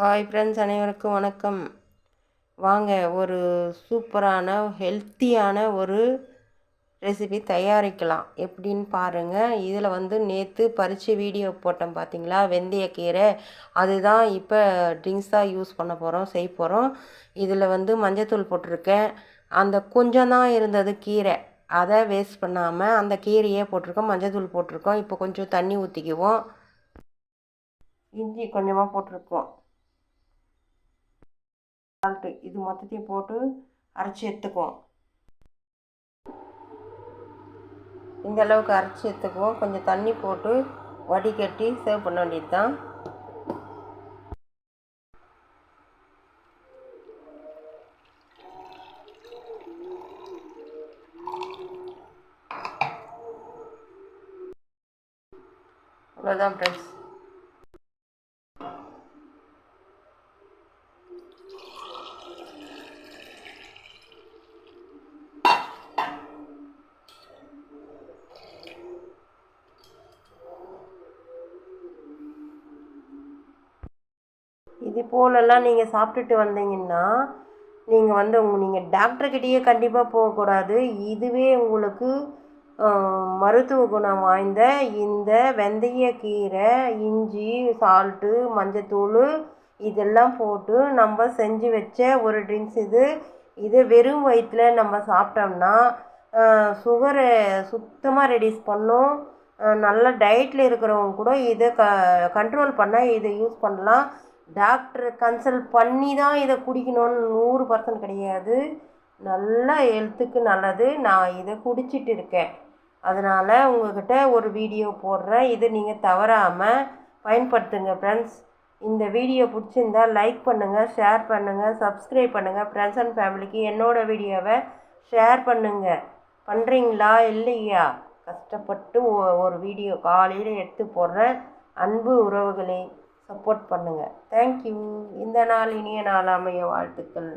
Hi friends அனைவருக்கும் வணக்கம். வாங்க ஒரு சூப்பரான ஹெல்த்தியான ஒரு ரெசிபி தயாரிக்கலாம். எப்படின்னு பாருங்கள் இதில் வந்து நேற்று பறித்து வீடியோ போட்டோம் பார்த்தீங்களா வெந்தயக்கீரை. அதுதான் இப்போ ட்ரிங்க்ஸாக யூஸ் பண்ண போகிறோம் செய்ய போகிறோம் இதில் வந்து மஞ்சத்தூள் போட்டிருக்கேன். அந்த கொஞ்சம் தான் இருந்தது கீரை. அதை வேஸ்ட் பண்ணாமல் அந்த கீரையே போட்டிருக்கோம் மஞ்சத்தூள் போட்டிருக்கோம். இப்போ கொஞ்சம் தண்ணி ஊற்றிக்குவோம் இஞ்சி கொஞ்சமாக போட்டிருக்கோம். சால்ட்டு இது மொத்தத்தையும் போட்டு அரைச்சி எடுத்துக்குவோம். இந்த அளவுக்கு அரைச்சி எடுத்துக்குவோம். கொஞ்சம் தண்ணி போட்டு வடிகட்டி சேவ் பண்ண வேண்டியது தான் அவ்வளோதான் ஃப்ரெண்ட்ஸ் இது போலெல்லாம் நீங்கள் சாப்பிட்டுட்டு வந்தீங்கன்னா நீங்கள் வந்து உங்க நீங்கள் டாக்டர்கிட்டயே கண்டிப்பாக போகக்கூடாது இதுவே உங்களுக்கு மருத்துவ குணம் வாய்ந்த இந்த வெந்தய கீரை இஞ்சி சால்ட்டு மஞ்சத்தூள் இதெல்லாம் போட்டு நம்ம செஞ்சு வச்ச ஒரு ட்ரிங்க்ஸ் இது. இது வெறும் வயிற்றில் நம்ம சாப்பிட்டோம்னா சுகரை சுத்தமாக ரெடியூஸ் பண்ணும். நல்ல டயட்டில் இருக்கிறவங்க கூட இதை க கண்ட்ரோல் பண்ணால் இதை யூஸ் பண்ணலாம். டாக்டரை கன்சல்ட் பண்ணி தான் இதை குடிக்கணும்னு நூறு பர்சன்ட் கிடையாது. நல்ல ஹெல்த்துக்கு நல்லது. நான் இதை குடிச்சிட்டு இருக்கேன். அதனால் உங்கள்கிட்ட ஒரு வீடியோ போடுறேன். இதை நீங்கள் தவறாமல் பயன்படுத்துங்க ஃப்ரெண்ட்ஸ் இந்த வீடியோ பிடிச்சிருந்தா லைக் பண்ணுங்கள் ஷேர் பண்ணுங்கள் சப்ஸ்கிரைப் பண்ணுங்கள் ஃப்ரெண்ட்ஸ் அண்ட் ஃபேமிலிக்கு என்னோடய வீடியோவை ஷேர் பண்ணுங்கள் பண்ணுறீங்களா இல்லையா? கஷ்டப்பட்டு ஒரு வீடியோ காலையில் எடுத்து போடுறேன். அன்பு உறவுகளே. சப்போர்ட் பண்ணுங்கள் தேங்க்யூ இந்த நாள் இனிய நாள் அமைய வாழ்த்துக்கள்.